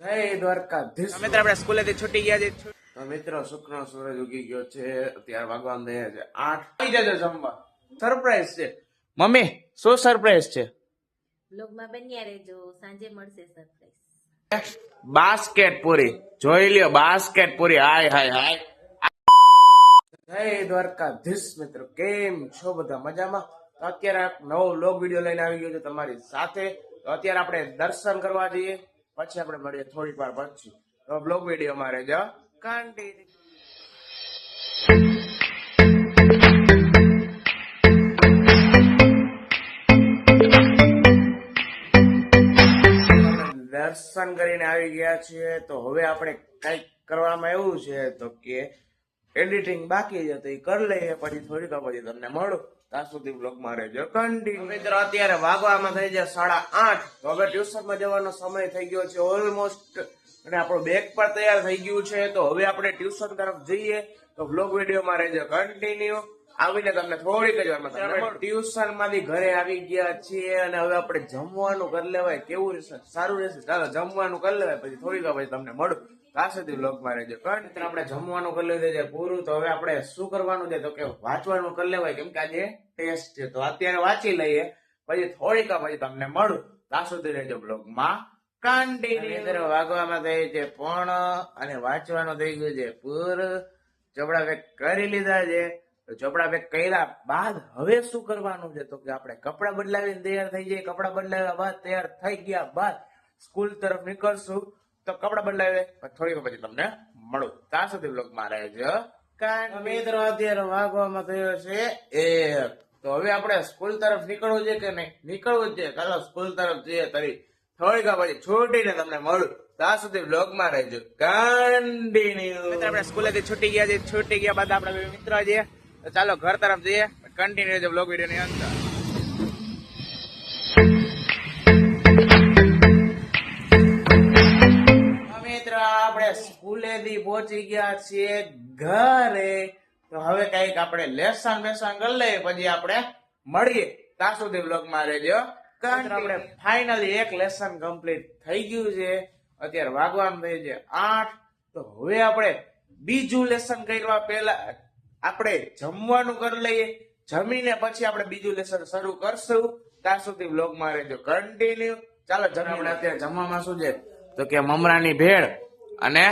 જય દ્વારકાધીશ. અમે આપણે સ્કૂલેથી છૂટી ગયા છે. તો મિત્રો શુક્ર સૂરજ ઉગી ગયો છે. અત્યારે ભગવાન દે છે આઠ. આવી જજો જમવા. સરપ્રાઈઝ છે. મમ્મી શું સરપ્રાઈઝ છે? બ્લોગમાં બન્યા રહેજો. સાંજે મળશે સરપ્રાઈઝ બાસ્કેટ પૂરી. જોઈ લ્યો બાસ્કેટ પૂરી. હાય હાય હાય. જય દ્વારકાધીશ મિત્રો. કેમ છો બધા? મજામાં? તો અત્યારે નવો લોગ વીડિયો લઈને આવી ગયો છે તમારી સાથે. તો અત્યારે આપણે દર્શન કરવા જઈએ. પછી આપણે મળીએ થોડીક વાર પછી. બ્લોગ વીડિયો મારે જ કન્ટિન્યુ દર્શન કરીને આવી ગયા છીએ. તો હવે આપણે કંઈક કરવામાં એવું છે તો કે એડિટિંગ બાકી છે તો એ કરી લઈએ પછી થોડીક પછી તમને મળું. ત્યાં સુધી બ્લોગમાં રહેજો કન્ટિન્યુ મિત્રો અત્યારે વાગવામાં થઈ જાય સાડા આઠ. તો હવે ટ્યુશનમાં જવાનો સમય થઈ ગયો છે ઓલમોસ્ટ અને આપણો બેગ પણ તૈયાર થઈ ગયું છે. તો હવે આપણે ટ્યુશન તરફ જઈએ. તો બ્લોગ વિડીયોમાં રહેજો. કન્ટિન્યુ આવીને તમને થોડીક જ વારમાં ટ્યુશનમાંથી ઘરે આવી ગયા છીએ અને હવે આપણે જમવાનું કરી લેવાય. કેવું રહેશે? સારું રહેશે? ચાલો જમવાનું કરી લેવાય. પછી થોડીક વાર પછી તમને મળું. ત્યાં સુધી બ્લોગમાં રહેજો કંટ આપણે જમવાનું કરી લીધું છે પૂરું તો હવે આપણે શું કરવાનું છે તો કે વાંચવાનું કરી લેવાય કેમ કે આજે ટેસ્ટ છે. તો અત્યારે વાંચી લઈએ પછી થોડીક પછી તમને મળું. ત્યાં સુધી રહેજો બ્લોગમાં કન્ટિન્યુ વાગવામાં થઈ છે પણ અને વાંચવાનું થઈ ગયું છે પૂર. ચોપડા પેક કરી લીધા છે. ચોપડા પેક કર્યા બાદ હવે શું કરવાનું છે તો કે આપણે કપડા બદલાવીને તૈયાર થઈ જઈએ. કપડા બદલાવ્યા બાદ તૈયાર થઈ ગયા બાદ સ્કૂલ તરફ નીકળશું. તો કપડા બદલાવે પછી થોડી પછી તમને મળું. ત્યાં સુધી બ્લોગમાં રહેજો કારણ મિત્રો અત્યારે વાગવામાં થયો છે. એક તો હવે આપણે સ્કૂલ તરફ નીકળવું છે કે નહીં? નીકળવું છે. ચાલો સ્કૂલ તરફ જઈએ તરી થોડીક પછી છૂટીને તમને મળું. ત્યાં સુધી બ્લોકમાં રહેજો. કન્ટિન્યુ મિત્રો આપણે સ્કૂલેથી છૂટી ગયા છે છૂટી ગયા બાદ આપણે મિત્ર છીએ તો ચાલો ઘર તરફ જઈએ. કન્ટિન્યુ છે બ્લોગ વીડિયો ની અંદર. આપણે સ્કૂલેથી પહોંચી ગયા છીએ ઘરે. તો હવે કંઈક આપણે લેસન બેસન કરી લઈએ પછી આપણે મળીએ. ત્યાં સુધી બ્લોગમાં રહેજો. કારણ આપણે ફાઇનલી એક લેસન કમ્પ્લીટ થઈ ગયું છે. અત્યારે વાગવાનું થઈ છે આઠ. તો હવે આપણે બીજું લેસન કરવા પહેલા આપણે જમવાનું કરી લઈએ. જમીને પછી આપણે બીજું લેસન શરૂ કરશું. ત્યાં સુધી બ્લોગમાં રહેજો. કન્ટિન્યુ ચાલો જમીને. આપણે અત્યારે જમવામાં શું છે? તો કે મમરાની ભેળ. અને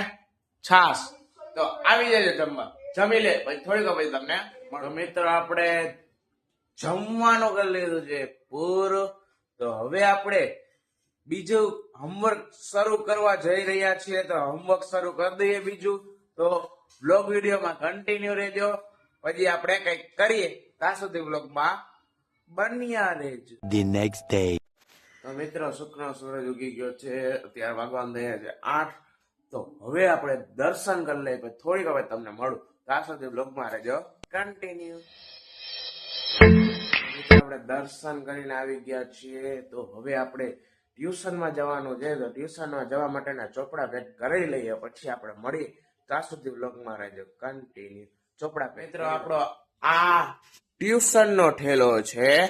છાસ. તો આવી જજો જમવા. જમી લે. પછી થોડીક પછી તમને મળો. મિત્રો આપણે જમવાનું કરી લીધું છે પૂરું. તો હવે આપણે બીજું હોમવર્ક શરૂ કરવા જઈ રહ્યા છીએ. તો હોમવર્ક શરૂ કરી દઈએ બીજું. તો બ્લોગ વિડીયોમાં કન્ટિન્યુ રહેજો. પછી આપણે કંઈક કરીએ. ત્યાં સુધી બ્લોગમાં બન્યા રહેજો. ધી નેક્સ્ટ ડે તો મિત્રો શુક્ર સૂરજ ઉગી ગયો છે. અત્યારે ભગવાન દયા છે. આઠ તો હવે આપણે દર્શન કરી લઈએ પછી થોડીક હવે તમને મળું. ત્યાં સુધી બ્લોગમાં રહેજો. કન્ટિન્યુ આપણે દર્શન કરીને આવી ગયા છીએ. તો હવે આપણે ટ્યુશનમાં જવાનું છે. તો ટ્યુશનમાં જવા માટેના ચોપડા પેક કરી લઈએ પછી આપણે મળીએ. ત્યાં સુધી બ્લોગમાં રહેજો. કન્ટિન્યુ ચોપડા મિત્રો આપણો આ ટ્યુશનનો ઠેલો છે.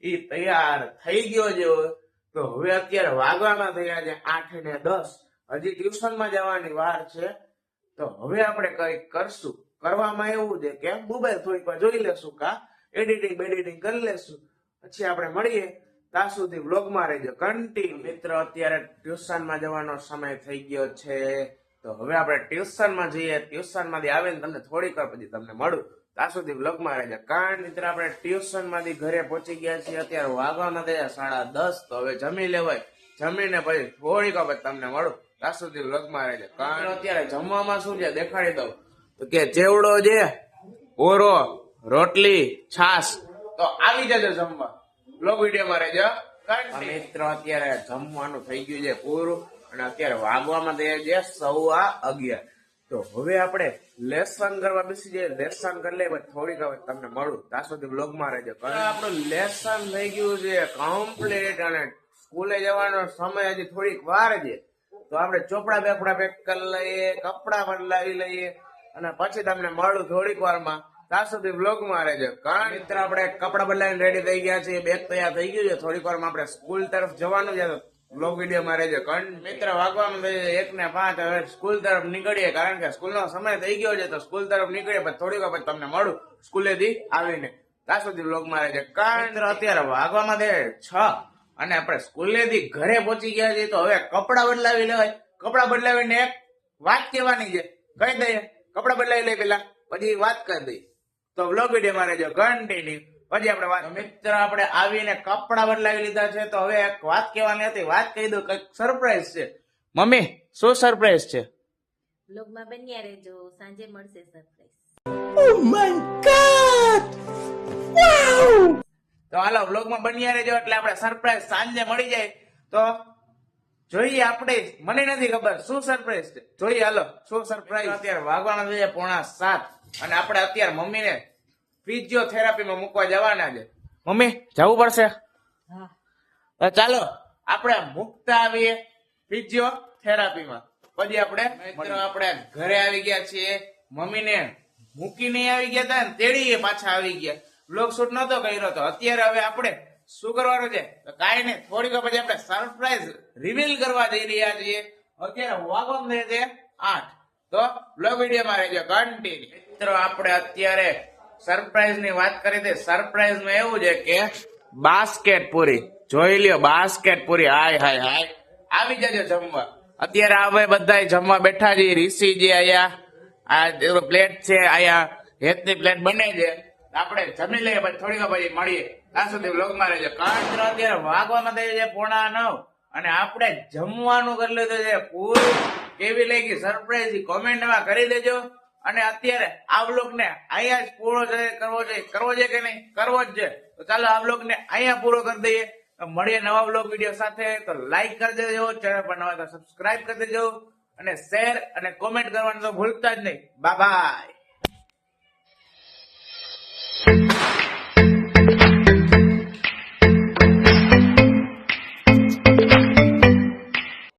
એ તૈયાર થઈ ગયો જેવો તો હવે અત્યારે વાગવાના થયા છે આઠ ને દસ. હજી ટ્યુશનમાં જવાની વાર છે. તો હવે આપણે કંઈક કરશું. કરવામાં એવું છે કે મોબાઈલ થોડીક વાર જોઈ લેશું કા, એડિટિંગ બેડિટિંગ કરી લેશું. પછી આપણે મળીએ. ત્યાં સુધી વ્લોગમાં રહેજો. કન્ટિન્યુ મિત્ર, અત્યારે ટ્યુશનમાં જવાનો સમય થઈ ગયો છે. તો હવે આપણે ટ્યુશનમાં જઈએ. ટ્યુશનમાંથી આવીને તમને થોડીક વાર પછી તમને મળું. ત્યાં સુધી વ્લોગમાં રહેજો. કારણ મિત્ર, આપણે ટ્યુશનમાંથી ઘરે પહોંચી ગયા છીએ. અત્યારે વાગવાના થયા, સાડા દસ. તો હવે જમી લેવાય. જમીને પછી થોડીક પછી તમને મળું. ત્યાં સુધી વ્લોગમાં રહેજો કારણ અત્યારે જમવામાં શું છે? દેખાડી દઉં. તો કે ચેવડો છે? ઓરો રોટલી છાસ તો આવી જજો જમવા. બ્લોગ વિડીયોમાં રહેજો. મિત્ર અત્યારે જમવાનું થઈ ગયું છે પૂરું અને અત્યારે વાગવામાં થઈ છે સવા અગિયાર. તો હવે આપણે લેસન કરવા બેસી જઈએ. લેસન કરી લઈએ થોડીક હવે તમને મળું. ત્યાં સુધી બ્લોગમાં રહેજો. કારણ આપણું લેસન થઈ ગયું છે કમ્પ્લીટ અને સ્કૂલે જવાનો સમય હજી થોડીક વાર છે. તો આપણે ચોપડા બેપડા પેક કરી લઈએ કપડા બદલાવી લઈએ અને પછી તમને મળું થોડીક વારમાં. ત્યાં સુધી બ્લોગમાં રહેજો. કારણ મિત્ર આપણે કપડા બદલાઈને રેડી થઈ ગયા છે બેગ તૈયાર થઈ ગયું છે. થોડીક વારમાં આપણે સ્કૂલ તરફ જવાનું છે બ્લોગ વીડિયો માં રહેજો. કારણ મિત્ર વાગવામાં તો એક ને પાંચ હવે સ્કૂલ તરફ નીકળીએ. કારણ કે સ્કૂલ નો સમય થઈ ગયો છે તો સ્કૂલ તરફ નીકળીએ પછી થોડીક વાર પછી તમને મળું સ્કૂલેથી આવીને. ત્યાં સુધી બ્લોગ મારે રહેજો કારણ અત્યારે વાગવામાં તે છ. અને આપણે સ્કૂલેથી ઘરે પહોંચી ગયા છીએ તો હવે કપડા બદલાવી લેવાય. કપડા બદલાવીને એક વાત કહેવાની છે. કહી દઈએ કપડા બદલાવી લઈ પેલા. પછી વાત કરી દઈએ. તો વ્લોગ વીડિયો મારે જો કન્ટિન્યુ પછી આપણે વાત મિત્ર આપણે આવીને કપડા બદલાવી લીધા છે. તો હવે એક વાત કહેવાની હતી. વાત કહી દઉં કંઈક સરપ્રાઈઝ છે. મમ્મી શું સરપ્રાઈઝ છે? બ્લોગમાં બન્યા રહેજો. સાંજે મળશે સરપ્રાઈઝ તો હાલો બ્લોગમાં બન્યા રહેજો એટલે આપણે સરપ્રાઈઝ સાંજે મળી જાય. તો જોઈએ આપણે મને નથી ખબર શું સરપ્રાઈઝ છે? જોઈએ હાલો શું સરપ્રાઈઝ અત્યારે વાગવાના છે પોણા સાત અને આપણે અત્યારે મમ્મીને ફિઝિયોથેરાપીમાં મૂકવા જવાના છે. મમ્મી જવું પડશે? ચાલો આપણે મૂકતા આવીએ ફિઝિયોથેરાપીમાં પછી આપણે મિત્રો આપણે ઘરે આવી ગયા છીએ. મમ્મીને મૂકીને આવી ગયા હતા ને તેડીએ પાછા આવી ગયા. બ્લોગ શૂટ નતો કર્યો તો અત્યારે હવે આપણે શું કરવાનું છે? તો કાંઈ નહીં, થોડીક પછી આપણે સરપ્રાઈઝ રિવીલ કરવા જઈ રહ્યા છીએ. અત્યારે વાગમ રહે છે આઠ. તો બ્લોગ વિડીયોમાં રહેજો કન્ટિન્યુ મિત્રો, આપણે અત્યારે સરપ્રાઈઝની વાત કરી હતી. સરપ્રાઈઝમાં એવું છે કે બાસ્કેટ પૂરી. જોઈ લ્યો બાસ્કેટ પૂરી. હાય હાય હાય. આવી જજો જમવા. અત્યારે હવે બધા જમવા બેઠા છે. ઋષિ જે અહીંયા, આ પ્લેટ છે, અહીંયા હેતની પ્લેટ બને છે. આપણે જમી લઈએ, પછી થોડીક પછી મળીએ. ત્યાં સુધી વ્લોગમાં રહેજો. કારણ કે અત્યારે વાગવામાં થઈ છે પોણા નવ અને આપણે જમવાનું કરી લીધું છે પૂરી કેવી લાગી સરપ્રાઈઝ કોમેન્ટમાં કરી દેજો. અને અત્યારે આ વ્લોગ ને અહીંયા જ પૂરો કરવો છે કરવો છે કે નહીં? કરવો જ છે. તો ચાલો આ ને અહીંયા પૂરો કરી દઈએ. મળીએ નવા બ્લોગ વીડિયો સાથે. તો લાઈક કરી દેજો, ચેનલ પર નવા તો સબસ્ક્રાઇબ કરી દેજો. અને શેર અને કોમેન્ટ કરવાનું તો ભૂલતા જ નહીં. બાય